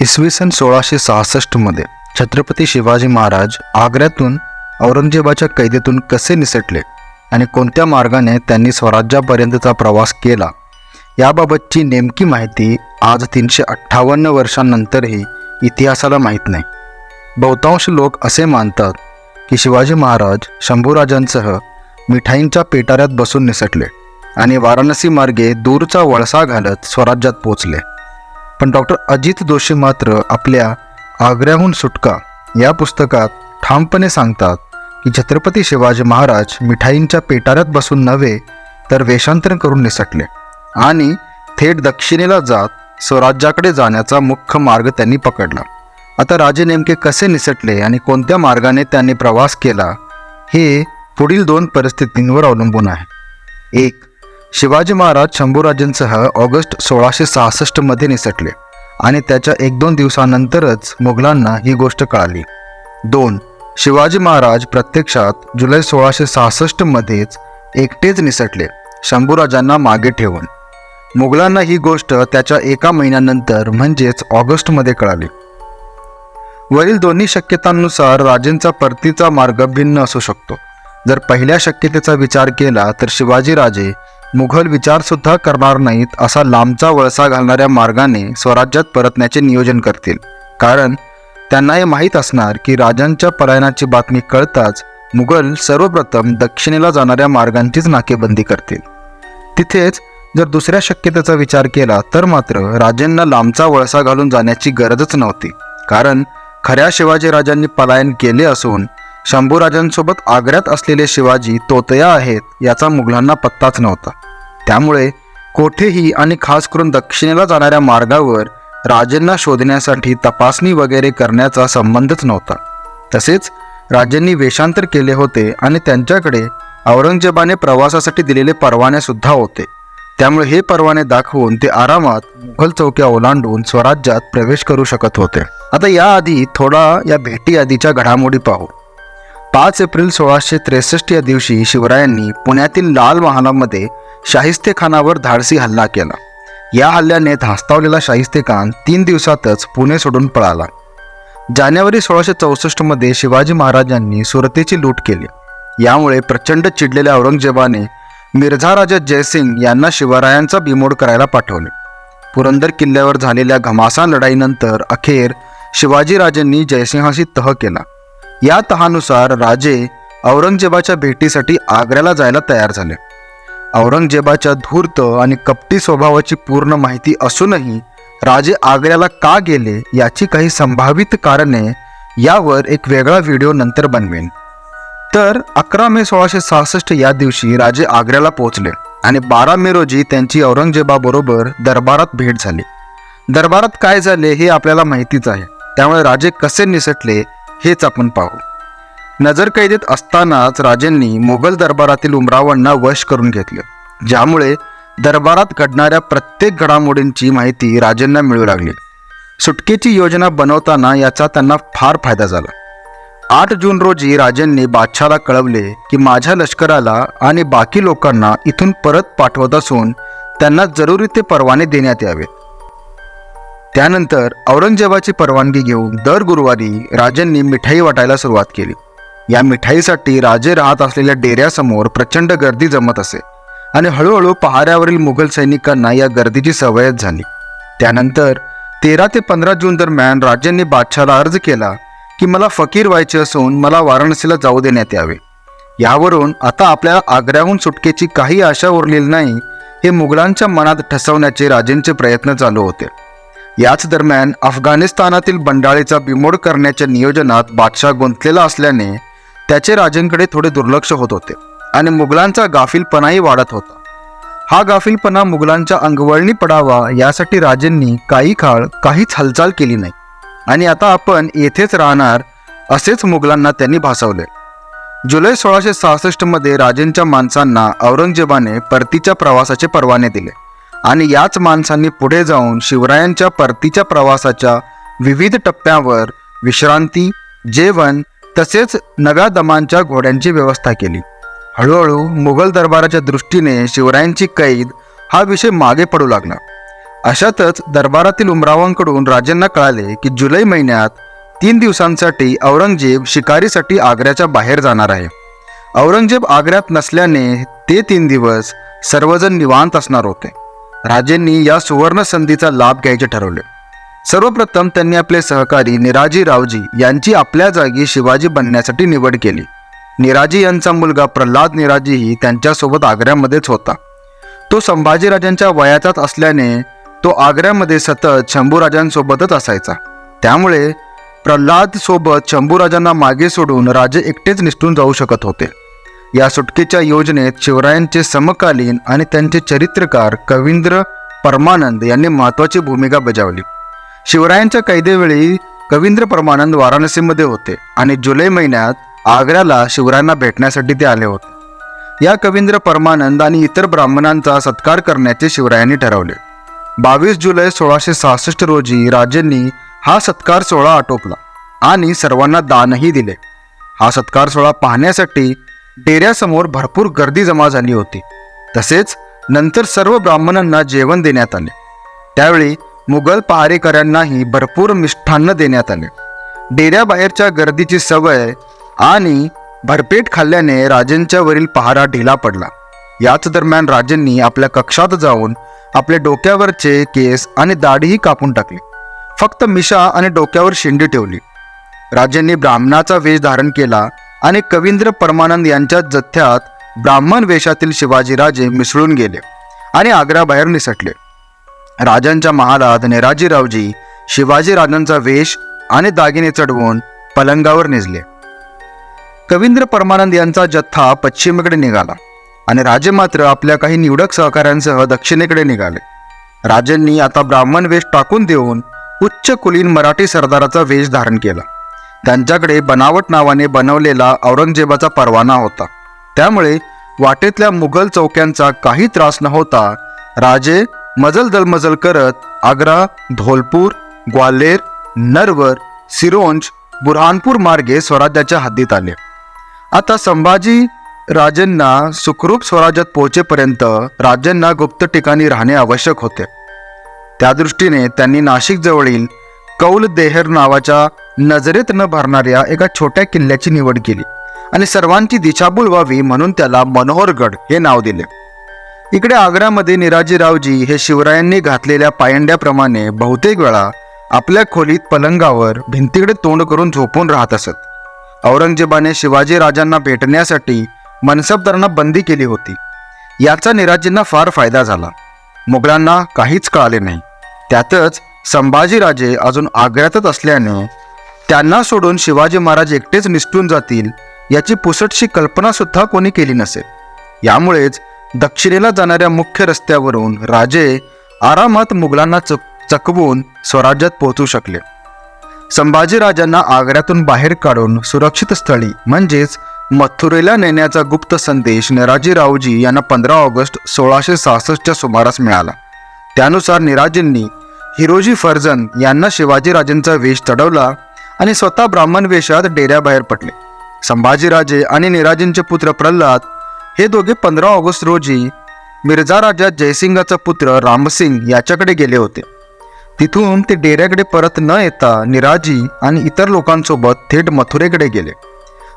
इसवी सन सोळाशे सहासष्टमध्ये छत्रपती शिवाजी महाराज आग्र्यातून औरंगजेबाच्या कैदेतून कसे निसटले आणि कोणत्या मार्गाने त्यांनी स्वराज्यापर्यंतचा प्रवास केला याबाबतची नेमकी माहिती आज तीनशे अठ्ठावन्न वर्षांनंतरही इतिहासाला माहीत नाही. बहुतांश लोक असे मानतात की शिवाजी महाराज शंभूराजांसह मिठाईंच्या पेटाऱ्यात बसून निसटले आणि वाराणसी मार्गे दूरचा वळसा घालत स्वराज्यात पोचले पण डॉक्टर अजित जोशी मात्र आपल्या आग्र्याहून सुटका. या पुस्तकात ठामपणे सांगतात की छत्रपती शिवाजी महाराज मिठाईंच्या पेटाऱ्यात बसून नव्हे तर वेषांतर करून निसटले. आणि थेट दक्षिणेला जात स्वराज्याकडे जाण्याचा मुख्य मार्ग त्यांनी पकडला. आता राजे नेमके कसे निसटले आणि कोणत्या मार्गाने त्यांनी प्रवास केला हे पुढील दोन परिस्थितींवर अवलंबून आहे. एक शिवाजी महाराज शंभूराजेंसह ऑगस्ट सोळाशे सहासष्टमध्ये निसटले आणि त्याच्या एक दोन दिवसानंतरच मुघलांना ही गोष्ट कळाली. दोन शिवाजी महाराज प्रत्यक्षात जुलै सोळाशे सहासष्टमध्येच एकटेच निसटले शंभूराजांना मागे ठेवून. मुघलांना ही गोष्ट त्याच्या एका महिन्यानंतर म्हणजेच ऑगस्टमध्ये कळाली. वरील दोन्ही शक्यतांनुसार राजेंचा परतीचा मार्ग भिन्न असू शकतो. जर पहिल्या शक्यतेचा विचार केला तर शिवाजीराजे मुघल विचारसुद्धा करणार नाहीत असा लांबचा वळसा घालणाऱ्या मार्गाने स्वराज्यात परतण्याचे नियोजन करतील. कारण त्यांना हे माहीत असणार की राजांच्या पलायनाची बातमी कळताच मुघल सर्वप्रथम दक्षिणेला जाणाऱ्या मार्गांचीच नाकेबंदी करतील. तिथेच जर दुसऱ्या शक्यतेचा विचार केला तर मात्र राजांना लांबचा वळसा घालून जाण्याची गरजच नव्हती. कारण खऱ्या शिवाजी राजांनी पलायन केले असून शंभूराजांसोबत आग्र्यात असलेले शिवाजी तोतया आहेत याचा मुघलांना पत्ताच नव्हता. त्यामुळे कोठेही आणि खास करून दक्षिणेला जाणाऱ्या मार्गावर राजेंना शोधण्यासाठी तपासणी वगैरे करण्याचा संबंधच नव्हता. तसेच राजेंनी वेषांतर केले होते आणि त्यांच्याकडे औरंगजेबाने प्रवासासाठी दिलेले परवानेसुद्धा होते. त्यामुळे हे परवाने दाखवून ते आरामात मुघल चौक्या ओलांडून स्वराज्यात प्रवेश करू शकत होते. आता याआधी थोडा या भेटी आधीच्या घडामोडी पाहू. पाच एप्रिल सोळाशे त्रेसष्ट या दिवशी शिवरायांनी पुण्यातील लाल महालामध्ये शाहिस्ते खानावर धाडसी हल्ला केला. या हल्ल्याने धास्तावलेला शाहिस्ते खान तीन दिवसातच पुणे सोडून पळाला. जानेवारी सोळाशे चौसष्टमध्ये शिवाजी महाराजांनी सुरतेची लूट केली. यामुळे प्रचंड चिडलेल्या औरंगजेबाने मिर्झा राजा जयसिंग यांना शिवरायांचा बिमोड करायला पाठवले. पुरंदर किल्ल्यावर झालेल्या घमासान लढाईनंतर अखेर शिवाजीराजांनी जयसिंहाशी तह केला. या तहानुसार राजे औरंगजेबाच्या भेटीसाठी आग्र्याला जायला तयार झाले. औरंगजेबाच्या धूर्त आणि कपटी स्वभावाची पूर्ण माहिती असूनही राजे आग्र्याला का गेले याची काही संभावित कारणे यावर एक वेगळा व्हिडिओ नंतर बनवेन. तर अकरा मे सोळाशे सहासष्ट या दिवशी राजे आग्र्याला पोहोचले आणि बारा मे रोजी त्यांची औरंगजेबाबरोबर दरबारात भेट झाली. दरबारात काय झाले हे आपल्याला माहितीच आहे. त्यामुळे राजे कसे निसटले हेच आपण पाहू. नजरकैदेत असतानाच राजेंनी मुघल दरबारातील उमरावांना वश करून घेतलं. ज्यामुळे दरबारात घडणाऱ्या प्रत्येक घडामोडींची माहिती राजेंना मिळू लागली. सुटकेची योजना बनवताना याचा त्यांना फार फायदा झाला. आठ जून रोजी राजेंनी बादशाला कळवले की माझ्या लष्कराला आणि बाकी लोकांना इथून परत पाठवत असून त्यांना जरुरी ते परवाने देण्यात यावेत त्यानंतर औरंगजेबाची परवानगी घेऊन दर गुरुवारी राजेंनी मिठाई वाटायला सुरुवात केली. या मिठाईसाठी राजे राहत असलेल्या डेऱ्यासमोर प्रचंड गर्दी जमत असे आणि हळूहळू पहाऱ्यावरील मुघल सैनिकांना या गर्दीची सवयच झाली. त्यानंतर तेरा ते पंधरा जून दरम्यान राजेंनी बादशाला अर्ज केला की मला फकीर व्हायचे असून मला वाराणसीला जाऊ देण्यात यावे. यावरून आता आपल्या आग्र्याहून सुटकेची काही आशा उरलेली नाही हे मुघलांच्या मनात ठसवण्याचे राजेंचे प्रयत्न चालू होते. याच दरम्यान अफगाणिस्तानातील बंडाळीचा बिमोड करण्याच्या नियोजनात बादशाह गुंतलेला असल्याने त्याचे राजेंकडे थोडे दुर्लक्ष होत होते आणि मुघलांचा गाफीलपणाही वाढत होता. हा गाफीलपणा मुघलांच्या अंगवळणी पडावा यासाठी राजेंनी काही काळ काहीच हालचाल केली नाही. आणि आता आपण येथेच राहणार असेच मुघलांना त्यांनी भासवले. जुलै सोळाशे सहासष्टमध्ये राजेंच्या माणसांना औरंगजेबाने परतीच्या प्रवासाचे परवाने दिले. आणि याच माणसांनी पुढे जाऊन शिवरायांच्या परतीच्या प्रवासाच्या विविध टप्प्यावर विश्रांती जेवण तसेच नव्या दमांच्या घोड्यांची व्यवस्था केली. हळूहळू मुघल दरबाराच्या दृष्टीने शिवरायांची कैद हा विषय मागे पडू लागला. अशातच दरबारातील उमरावांकडून राजांना कळाले की जुलै महिन्यात तीन दिवसांसाठी औरंगजेब शिकारीसाठी आग्र्याच्या बाहेर जाणार आहे. औरंगजेब आग्र्यात नसल्याने ते तीन दिवस सर्वजण निवांत असणार होते. राजेंनी या सुवर्ण संधीचा लाभ घ्यायचे ठरवले. सर्वप्रथम त्यांनी आपले सहकारी निराजी रावजी यांची आपल्या जागी शिवाजी बनण्यासाठी निवड केली. निराजी यांचा मुलगा प्रल्हाद निराजीही त्यांच्यासोबत आग्र्यामध्येच होता. तो संभाजीराजांच्या वयाचाच असल्याने तो आग्र्यामध्ये सतत शंभूराजांसोबतच असायचा. त्यामुळे प्रल्हाद सोबत शंभूराजांना मागे सोडून राजे एकटेच निसटून जाऊ शकत होते. या सुटकेच्या योजनेत शिवरायांचे समकालीन आणि त्यांचे चरित्रकार कवींद्र परमानंद यांनी महत्त्वाची भूमिका बजावली. शिवरायांच्या कैदेवेळी कवींद्र परमानंद वाराणसीमध्ये होते आणि जुलै महिन्यात आग्र्याला शिवरायांना भेटण्यासाठी ते आले होते. या कवींद्र परमानंद आणि इतर ब्राह्मणांचा सत्कार करण्याचे शिवरायांनी ठरवले. बावीस जुलै सोळाशे सहासष्ट रोजी राजेंनी हा सत्कार सोहळा आटोपला आणि सर्वांना दानही दिले. हा सत्कार सोहळा पाहण्यासाठी डेऱ्यासमोर भरपूर गर्दी जमा झाली होती. तसेच नंतर सर्व ब्राह्मणांना जेवण देण्यात आले. त्यावेळी मुघल पहारेकऱ्यांनाही भरपूर मिष्ठान्न देण्यात आले. डेऱ्याबाहेरच्या गर्दीची सवय आणि भरपेट खाल्ल्याने राजेंच्या वरील पहारा ढिला पडला. याच दरम्यान राजेंनी आपल्या कक्षात जाऊन आपल्या डोक्यावरचे केस आणि दाढीही कापून टाकली. फक्त मिशा आणि डोक्यावर शेंडी ठेवली. राजेंनी ब्राह्मणाचा वेश धारण केला आणि कवींद्र परमानंद यांच्या जथ्यात ब्राह्मण वेशातील शिवाजीराजे मिसळून गेले आणि आग्र्याबाहेर निसटले. राजांच्या महालात नेराजीरावजी शिवाजीराजांचा वेश आणि दागिने चढवून पलंगावर निजले. कवींद्र परमानंद यांचा जथ्था पश्चिमेकडे निघाला आणि राजे मात्र आपल्या काही निवडक सहकाऱ्यांसह दक्षिणेकडे निघाले. राजांनी आता ब्राह्मण वेश टाकून देऊन उच्च कुलीन मराठी सरदाराचा वेश धारण केला. त्यांच्याकडे बनावट नावाने बनवलेला औरंगजेबाचा परवाना होता. त्यामुळे वाटेतल्या मुघल चौक्यांचा काही त्रास न होता राजे मजल दलमजल करत आग्रा धोलपूर ग्वाल्हेर नरवर सिरोंज बुरहानपूर मार्गे स्वराज्याच्या हद्दीत आले. आता संभाजी राजेंना सुखरूप स्वराज्यात पोहोचेपर्यंत राजांना गुप्त ठिकाणी राहणे आवश्यक होते. त्या दृष्टीने त्यांनी नाशिकजवळील कौल देहर नावाच्या नजरेत न भरणाऱ्या एका छोट्या किल्ल्याची निवड केली आणि सर्वांची दिशाभूल व्हावी म्हणून त्याला मनोहरगड हे नाव दिले. इकडे आग्र्यामध्ये निराजीरावजी हे शिवरायांनी घातलेल्या पायंड्याप्रमाणे बहुतेक वेळा आपल्या खोलीत पलंगावर भिंतीकडे तोंड करून झोपून राहत असत. औरंगजेबाने शिवाजी राजांना भेटण्यासाठी मनसबदारांना बंदी केली होती. याचा निराजींना फार फायदा झाला. मुघलांना काहीच कळाले नाही. त्यातच संभाजीराजे अजून आग्र्यातच असल्याने त्यांना सोडून शिवाजी महाराज एकटेच निसटून जातील याची पुसटशी कल्पना सुद्धा कोणी केली नसेल. यामुळेच दक्षिणेला जाणाऱ्या मुख्य रस्त्यावरून राजे आरामात मुघलांना चक चकवून स्वराज्यात पोहोचू शकले. संभाजीराजांना आग्र्यातून बाहेर काढून सुरक्षित स्थळी म्हणजेच मथुरेला नेण्याचा गुप्त संदेश निराजीरावजी यांना पंधरा ऑगस्ट सोळाशे सहासष्टच्या सुमारास मिळाला. त्यानुसार निराजींनी हिरोजी फर्जन यांना शिवाजीराजेंचा वेश चढवला आणि स्वतः ब्राह्मण वेशात डेऱ्याबाहेर पडले. संभाजीराजे आणि निराजींचे पुत्र प्रल्हाद हे दोघे पंधरा ऑगस्ट रोजी मिर्झा राजा जयसिंगाचा पुत्र रामसिंग याच्याकडे गेले होते. तिथून ते डेऱ्याकडे परत न येता निराजी आणि इतर लोकांसोबत थेट मथुरेकडे गेले.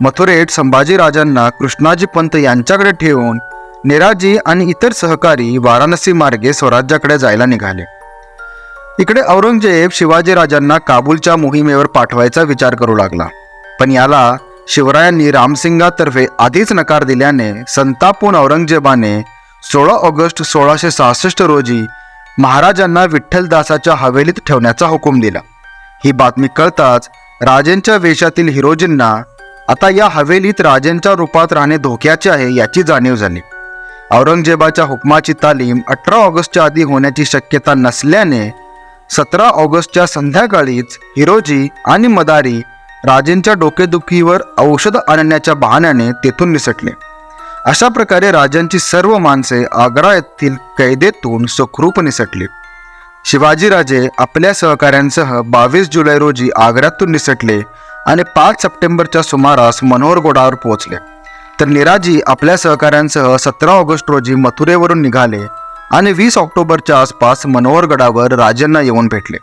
मथुरेत संभाजीराजांना कृष्णाजी पंत यांच्याकडे ठेवून निराजी आणि इतर सहकारी वाराणसी मार्गे स्वराज्याकडे जायला निघाले. इकडे औरंगजेब शिवाजीराजांना काबूलच्या मोहिमेवर पाठवायचा विचार करू लागला. पण याला शिवरायांनी रामसिंगातर्फे आधीच नकार दिल्याने संतापून औरंगजेबाने सोळा ऑगस्ट सोळाशे सहासष्ट रोजी महाराजांना विठ्ठलदासाच्या हवेलीत ठेवण्याचा हुकूम दिला. ही बातमी कळताच राजेंच्या वेशातील हिरोजींना आता या हवेलीत राजेंच्या रूपात राहणे धोक्याचे आहे याची जाणीव झाली. औरंगजेबाच्या हुकमाची तालीम अठरा ऑगस्टच्या आधी होण्याची शक्यता नसल्याने सतरा ऑगस्टच्या संध्याकाळीच हिरोजी आणि मदारी राजेंच्या डोकेदुखीवर औषध आणण्याच्या बहाण्याने तेथून निसटले. अशा प्रकारे राजांची सर्व माणसे आग्रा येथील कैदेतून सुखरूप निसटली. शिवाजीराजे आपल्या सहकाऱ्यांसह बावीस जुलै रोजी आग्र्यातून निसटले आणि पाच सप्टेंबरच्या सुमारास मनोहरगडावर पोहोचले. तर निराजी आपल्या सहकाऱ्यांसह सतरा ऑगस्ट रोजी मथुरेवरून निघाले आणि वीस ऑक्टोबरच्या आसपास मनोहरगडावर राजांना येऊन भेटले.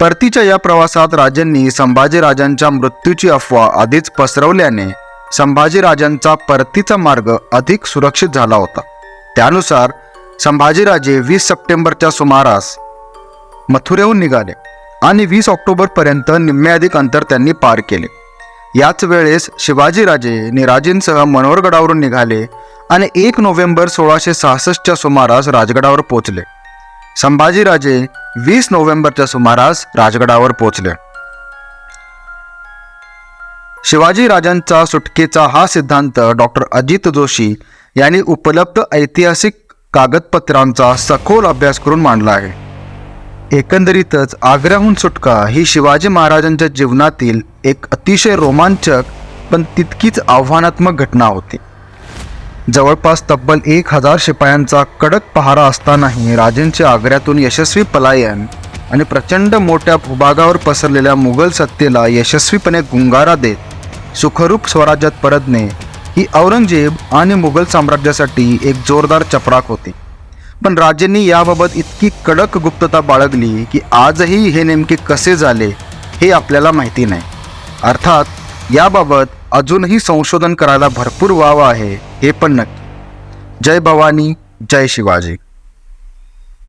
परतीच्या या प्रवासात राजांनी संभाजीराजांच्या मृत्यूची अफवा आधीच पसरवल्याने संभाजीराजांचा परतीचा मार्ग अधिक सुरक्षित झाला होता. त्यानुसार संभाजीराजे वीस सप्टेंबरच्या सुमारास मथुरेहून निघाले आणि वीस ऑक्टोबरपर्यंत निम्म्याधिक अंतर त्यांनी पार केले. याच वेळेस शिवाजीराजे निराजींसह मनोहरगडावरून निघाले आणि एक नोव्हेंबर सोळाशे सहासष्टच्या सुमारास राजगडावर पोचले. संभाजीराजे वीस नोव्हेंबरच्या सुमारास राजगडावर पोचले. शिवाजी राजांचा सुटकेचा हा सिद्धांत डॉक्टर अजित जोशी यांनी उपलब्ध ऐतिहासिक कागदपत्रांचा सखोल अभ्यास करून मांडला आहे. एकंदरीतच आग्र्याहून सुटका ही शिवाजी महाराजांच्या जीवनातील एक अतिशय रोमांचक पण तितकीच आव्हानात्मक घटना होती. जवळपास तब्बल एक हजार शिपायांचा कडक पहारा असतानाही राजेंचे आग्र्यातून यशस्वी पलायन आणि प्रचंड मोठ्या भूभागावर पसरलेल्या मुघल सत्तेला यशस्वीपणे गुंगारा देत सुखरूप स्वराज्यात परतणे ही औरंगजेब आणि मुघल साम्राज्यासाठी एक जोरदार चपराक होती. पण राजेंनी याबाबत इतकी कडक गुप्तता बाळगली की आजही हे नेमके कसे झाले हे आपल्याला माहिती नाही. अर्थात याबाबत अजूनही संशोधन करायला भरपूर वाव आहे हे पण नक्की. जय भवानी जय शिवाजी.